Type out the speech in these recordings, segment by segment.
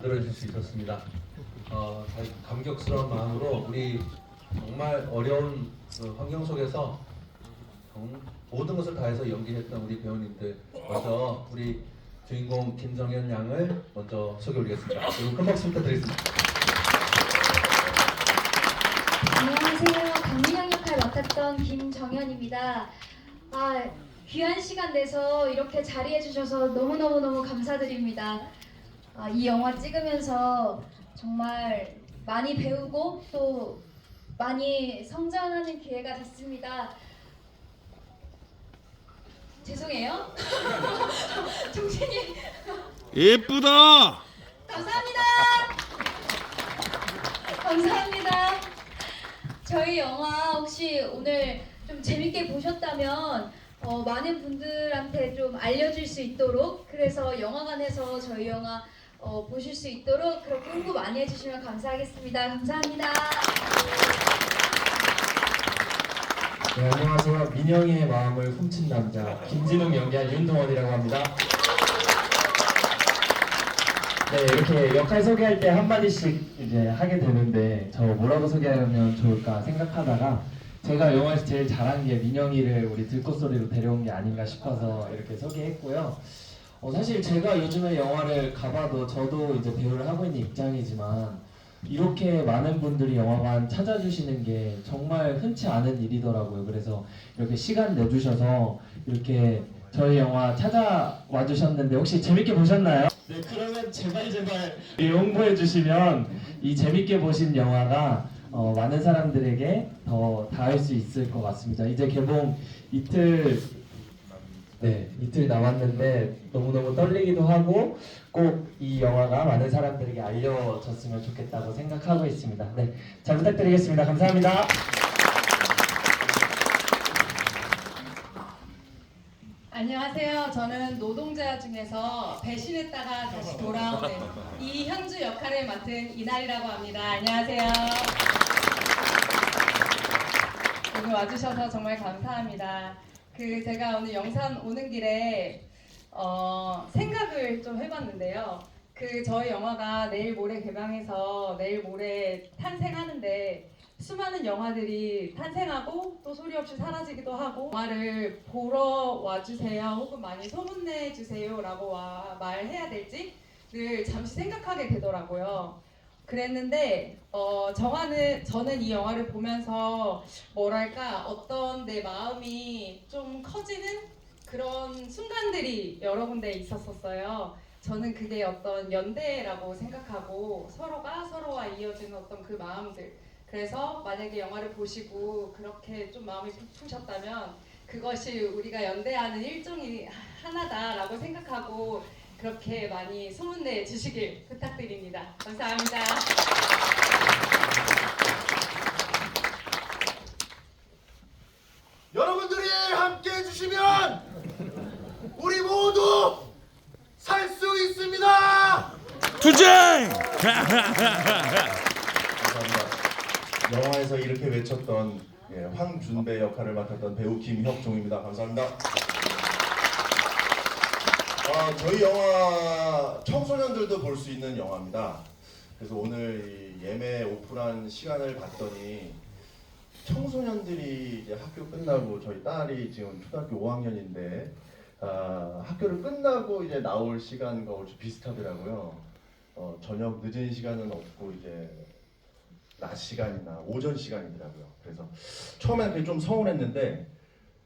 들어줄 수 있었습니다. 어, 참 감격스러운 마음으로 우리 정말 어려운 그 환경 속에서 정- 모든 것을 다해서 연기했던 우리 배우님들 먼저 우리 주인공 김정현 양을 먼저 소개 올리겠습니다. 그리고 큰 박수 부탁드리겠습니다. 안녕하세요. 강민영 역할 맡았던 김정현입니다. 아, 귀한 시간 내서 이렇게 자리해 주셔서 너무너무너무 감사드립니다. 아, 이 영화 찍으면서 정말 많이 배우고 또 많이 성장하는 기회가 됐습니다. 죄송해요. 정신이 예쁘다. 감사합니다. 감사합니다. 저희 영화 혹시 오늘 좀 재밌게 보셨다면 어, 많은 분들한테 좀 알려줄 수 있도록 그래서 영화관에서 저희 영화 어, 보실 수 있도록 그렇게 홍보 많이 해주시면 감사하겠습니다. 감사합니다. 네, 안녕하세요. 민영이의 마음을 훔친 남자 김진웅 연기한 윤동원이라고 합니다. 네, 이렇게 역할 소개할 때 한마디씩 이제 하게 되는데 저 뭐라고 소개하면 좋을까 생각하다가 제가 영화에서 제일 잘한 게 민영이를 우리 들꽃소리로 데려온 게 아닌가 싶어서 이렇게 소개했고요. 어, 사실 제가 요즘에 영화를 가봐도 저도 이제 배우를 하고 있는 입장이지만 이렇게 많은 분들이 영화관 찾아주시는 게 정말 흔치 않은 일이더라고요. 그래서 이렇게 시간 내주셔서 이렇게 저희 영화 찾아와 주셨는데 혹시 재밌게 보셨나요? 네, 그러면 제발 제발 이 홍보해 주시면 이 재밌게 보신 영화가 어, 많은 사람들에게 더 닿을 수 있을 것 같습니다. 이제 개봉 이틀 네, 이틀 남았는데 너무너무 떨리기도 하고 꼭 이 영화가 많은 사람들에게 알려졌으면 좋겠다고 생각하고 있습니다. 네, 잘 부탁드리겠습니다. 감사합니다. 안녕하세요. 저는 노동자 중에서 배신했다가 다시 돌아오는 이현주 역할을 맡은 이날이라고 합니다. 안녕하세요. 오늘 와주셔서 정말 감사합니다. 그 제가 오늘 영산 오는 길에 어, 생각을 좀 해봤는데요. 그 저희 영화가 내일 모레 개방해서 내일 모레 탄생하는데 수많은 영화들이 탄생하고 또 소리 없이 사라지기도 하고 영화를 보러 와주세요 혹은 많이 소문내 주세요라고 와- 말해야 될지 늘 잠시 생각하게 되더라고요. 그랬는데 어, 정하는 저는 이 영화를 보면서 뭐랄까 어떤 내 마음이 좀 커지는 그런 순간들이 여러 군데 있었었어요. 저는 그게 어떤 연대라고 생각하고 서로가 서로와 이어지는 어떤 그 마음들. 그래서 만약에 영화를 보시고 그렇게 좀 마음이 부푸셨다면 그것이 우리가 연대하는 일종이 하나다라고 생각하고 그렇게 많이 소문내 주시길 부탁드립니다. 감사합니다. 여러분들이 함께 해주시면 우리 모두 살 수 있습니다. 투쟁. 감사합니다. 영화에서 이렇게 외쳤던 예, 황준배 역할을 맡았던 배우 김혁종입니다. 감사합니다. 아, 저희 영화 청소년들도 볼 수 있는 영화입니다. 그래서 오늘 이 예매 오픈한 시간을 봤더니 청소년들이 이제 학교 끝나고 저희 딸이 지금 초등학교 5학년인데 아, 학교를 끝나고 이제 나올 시간과 얼추 비슷하더라고요. 어, 저녁 늦은 시간은 없고 이제 낮 시간이나 오전 시간이더라고요. 그래서 그게 좀 서운했는데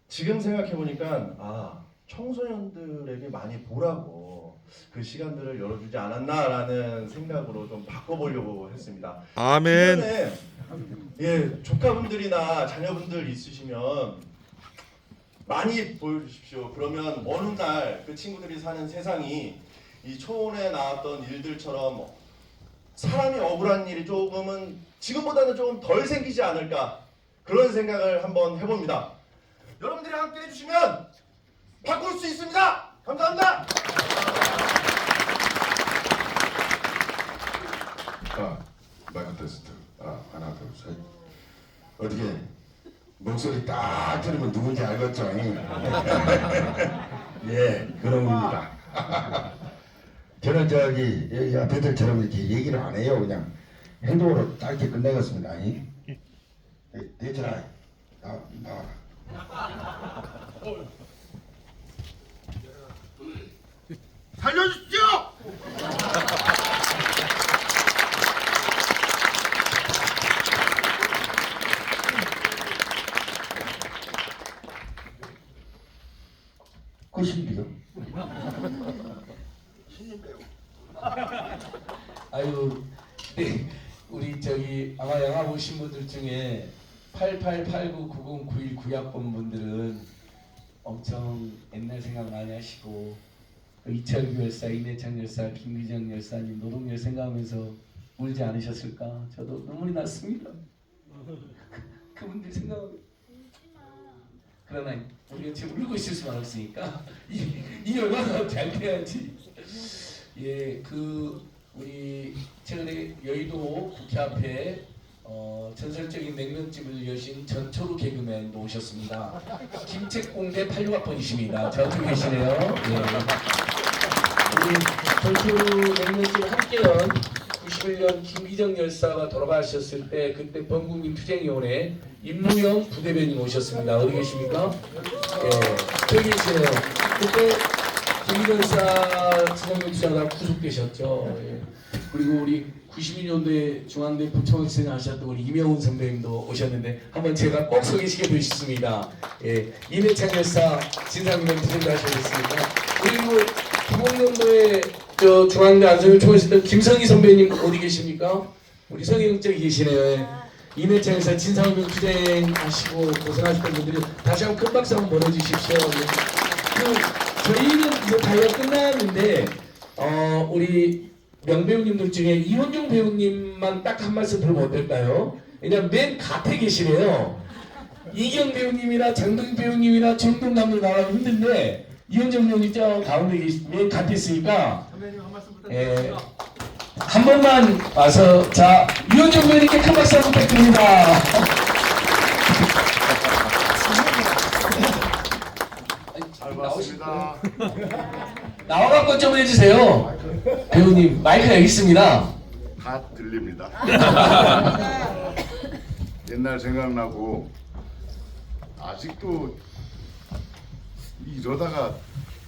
지금 생각해 보니까 아 청소년들에게 많이 보라고 그 시간들을 열어주지 않았나라는 생각으로 좀 바꿔보려고 했습니다. 아멘. 주변에 예 조카분들이나 자녀분들 있으시면 많이 보여주십시오. 그러면 어느 날 그 친구들이 사는 세상이 이 초원에 나왔던 일들처럼 사람이 억울한 일이 조금은 지금보다는 조금 덜 생기지 않을까 그런 생각을 한번 해봅니다. 여러분들이 함께 해주시면 바꿀 수 있습니다. 감사합니다. 아, 마이크 테스트. 아, 하나, 둘, 셋. 어떻게 목소리 딱 들으면 누군지 알겠죠? 예, 그런 겁니다. 저는 저기 여기 앞에들처럼 이렇게 얘기를 안 해요. 그냥 행동으로 짧게 끝내겠습니다. 이? 네, 대철아, 나 나와라. 살려주십시오! 그 신비요? 아유, 네, 우리 저기 아마 영화 보신 분들 중에 88899091 구약본 분들은 엄청 옛날 생각 많이 하시고 그 이철규 열사, 이내창 열사, 김기정 열사님 노동열 생각하면서 울지 않으셨을까? 저도 눈물이 났습니다. 그분들 생각하면 그러나 우리가 지금 울고 있을 수만 없으니까 이, 이 영화가 잘 돼야지. 예, 그 우리 최근에 여의도 국회 앞에 어, 전설적인 냉면집을 여신 전초루 개그맨 모셨습니다. 김책공대 86학번이십니다. 저쪽에 계시네요. 예. 우리 전초루 냉면집 함께연 91년 김기정 열사가 돌아가셨을 때 그때 범국민 투쟁위원회 임무영 부대변인 오셨습니다. 어디 계십니까? 예, 저기 계시네요. 그때 김기정사 지상군 투자가 구속되셨죠. 예. 그리고 우리 92년도에 중앙대 부총학생 하셨던 우리 이명훈 선배님도 오셨는데 한번 제가 꼭 소개시켜 주셨습니다. 예, 이내창 열사 진상군 투쟁도 하셨습니다. 그리고 90년도에 저 중앙대 안성을 총했었던 김성희 선배님 어디 계십니까? 우리 성희 형제 계시네요. 예. 이내창 열사 진상군 투쟁 하시고 고생하셨던 분들이 다시 한번 큰 박수 한번 보내주십시오. 예. 그 저희는 이제 다이어 끝났는데 어 우리 명배우님들 중에 이원종 배우님만 딱 한 말씀 들으면 어떨까요? 왜냐면 맨 갓에 계시네요. 이경 배우님이나 장동 배우님이나 정동 감독 나가면 힘든데 이원종 배우님 저 가운데 계시 맨 갓에 있으니까 예, 한 번만 와서 자 이원종 배우님께 큰 박수 부탁드립니다. 잘 봤습니다. 나와갖고 좀 해주세요. 배우님 마이크가 여기 있습니다. 다 들립니다. 옛날 생각나고 아직도 이러다가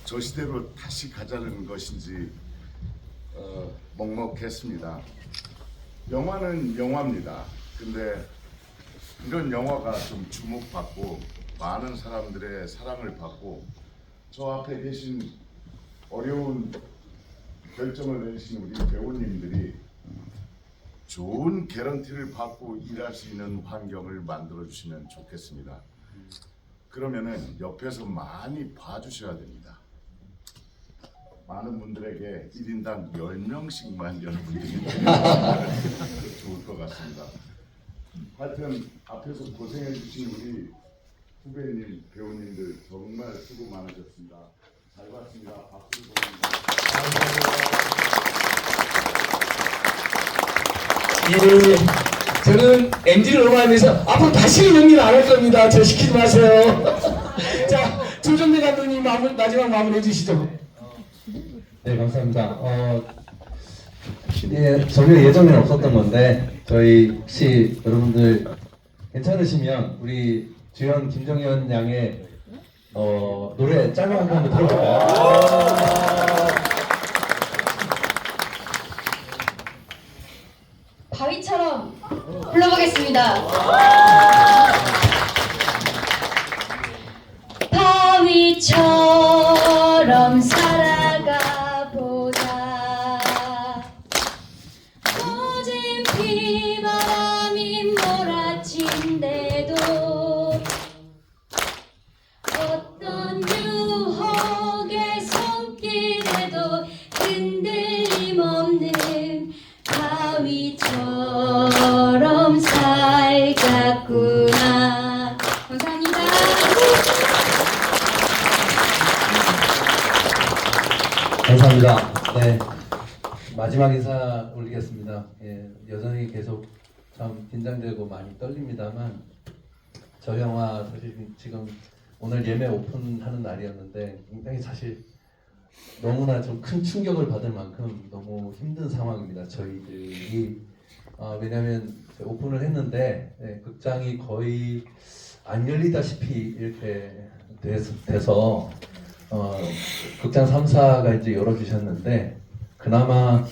저 시대로 다시 가자는 것인지 어, 먹먹했습니다. 영화는 영화입니다. 근데 이런 영화가 좀 주목받고 많은 사람들의 사랑을 받고 저 앞에 계신 어려운 결정을 내리신 우리 배우님들이 좋은 개런티를 받고 일할 수 있는 환경을 만들어 주시면 좋겠습니다. 그러면은 옆에서 많이 봐주셔야 됩니다. 많은 분들에게 1인당 10명씩만 여러분들이 좋을 것 같습니다. 하여튼 앞에서 고생해 주신 우리 후배님, 배우님들 정말 수고 많으셨습니다. 잘 봤습니다. 박수 보냅니다. 예, 저는 MD를 응원하면서 앞으로 다시는 연기를 안 할 겁니다. 저 시키지 마세요. 자, 조정대 감독님 마무, 마지막 마무리 해주시죠. 네, 감사합니다. 어, 예, 전혀 예정에는 없었던 건데 저희 혹시 여러분들 괜찮으시면 우리 주연 김정현 양의 어, 노래 짧은 한번 한번 들어볼까요? 바위처럼 불러보겠습니다. 바위처럼 살아가 보자. 거진 비바람이 몰아친데도 어떤 유혹의 손길에도 흔들림 없는 바위처럼 살갔구나. 감사합니다. 감사합니다. 네. 마지막 인사 올리겠습니다. 예, 여전히 계속 참 긴장되고 많이 떨립니다만 저 영화 사실 지금 오늘 예매 오픈하는 날이었는데 굉장히 사실 너무나 좀 큰 충격을 받을 만큼 너무 힘든 상황입니다. 저희들이 아, 왜냐하면 오픈을 했는데 네, 극장이 거의 안 열리다시피 이렇게 돼서 어, 극장 3사가 이제 열어주셨는데 그나마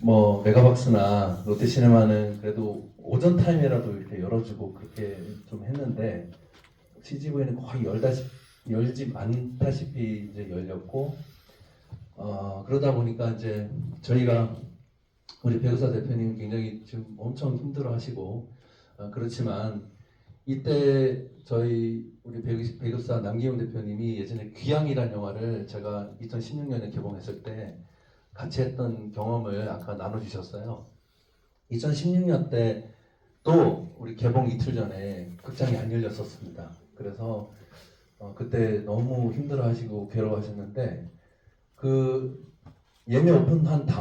뭐 메가박스나 롯데시네마는 그래도 오전 타임이라도 이렇게 열어주고 그렇게 좀 했는데 CGV는 거의 열다시 열지 않다시피 이제 열렸고 어, 그러다 보니까 이제 저희가 우리 배우사 대표님 굉장히 지금 엄청 힘들어 하시고 어, 그렇지만 이때 저희 우리 배우, 배우사 남기용 대표님이 예전에 귀향이라는 영화를 제가 2016년에 개봉했을 때 같이 했던 경험을 아까 나눠주셨어요. 2016년 때 또 우리 개봉 이틀 전에 극장이 안 열렸었습니다. 그래서 어, 그때 너무 힘들어하시고 괴로워하셨는데 그 예매 오픈한 다음